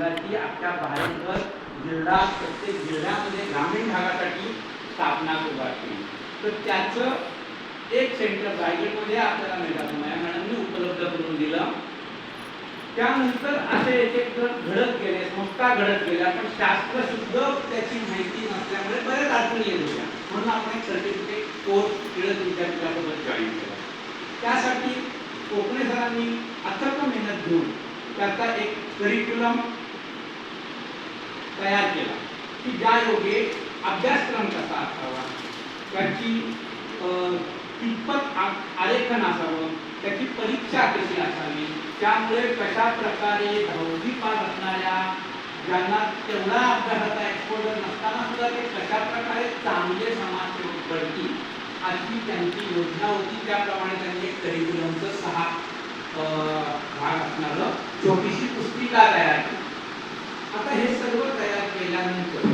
केंद्राची आपल्या बाहेर जिल्हा प्रत्येक जिल्ह्यामध्ये ग्रामीण भागासाठी स्थापना उभा केली तर त्याचं एक सेंटर रायगडमध्ये आपल्याला मेघासमया मॅडमने उपलब्ध करून दिलं. त्यानंतर असे एक एक घडत गेले संस्था घडत गेल्या. पण शास्त्रशुद्ध त्याची माहिती नसल्यामुळे बऱ्याच अडचणी येत होत्या. म्हणून आपण एक सर्टिफिकेट कोर्स टिळक विद्यापीठासोबत जॉईन केला. त्यासाठी कोकणे सरांनी अथक मेहनत घेऊन त्याचा एक करिक्युलम तयार केला. की ज्या योगे अभ्यासक्रम कसा असावा त्याची अं, कितपत आ- आलेखन असावं त्याची परीक्षा कशी असावी त्यामुळे कशा प्रकारे दहावी पास असणाऱ्या ज्यांना तेवढा अभ्यासाचा एक्सपोजर नसताना सुद्धा ते कशा प्रकारे चांगले समाजसेवक घडतील अशी त्यांची योजना होती. त्याप्रमाणे त्यांनी एक करिक्युलमचं सहा अं, भाग असणारं छोटीशी पुस्तिका तयार केली आता हे सर्व तयार केल्यानंतर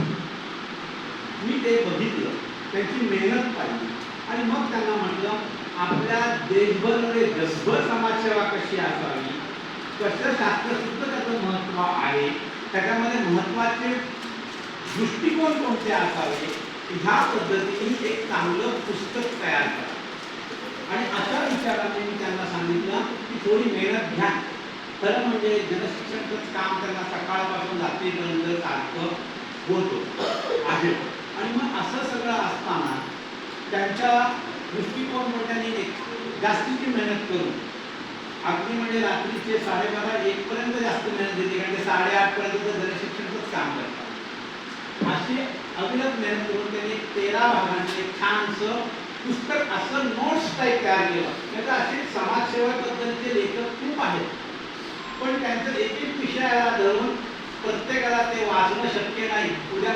मी ते बघितलं त्यांची मेहनत पाहिली. आणि मग त्यांना म्हटलं आपल्या देशभर म्हणजे जगभर समाजसेवा कशी असावी कसं शास्त्रशुद्ध त्याचं महत्त्व आहे त्याच्यामध्ये महत्त्वाचे दृष्टिकोन कोणते असावे ह्या पद्धतीने एक चांगलं पुस्तक तयार करा. आणि अशा विचाराने मी त्यांना सांगितलं की थोडी मेहनत घ्या. खरं म्हणजे जनशिक्षणचं काम त्यांना सकाळपासून रात्रीपर्यंत सारखं होतं. आहे आणि मग असं सगळं असताना त्यांच्या दृष्टिकोन मोठ्याने जास्तीची मेहनत करून अगदी म्हणजे रात्रीचे साडेबारा एक पर्यंत जास्त मेहनत देते कारण ते साडेआठ पर्यंत जनशिक्षणचंच काम करतात. अशी अविरत मेहनत करून त्यांनी तेरा भागांचे छानसं पुस्तक असं नोट्स टाईप तयार केलं. त्याचा असे समाजसेवेबद्दलचे लेखक खूप आहेत. पण त्यांचं एक एक विषयाला धरून प्रत्येकाला ते वाचणं शक्य नाही. उद्या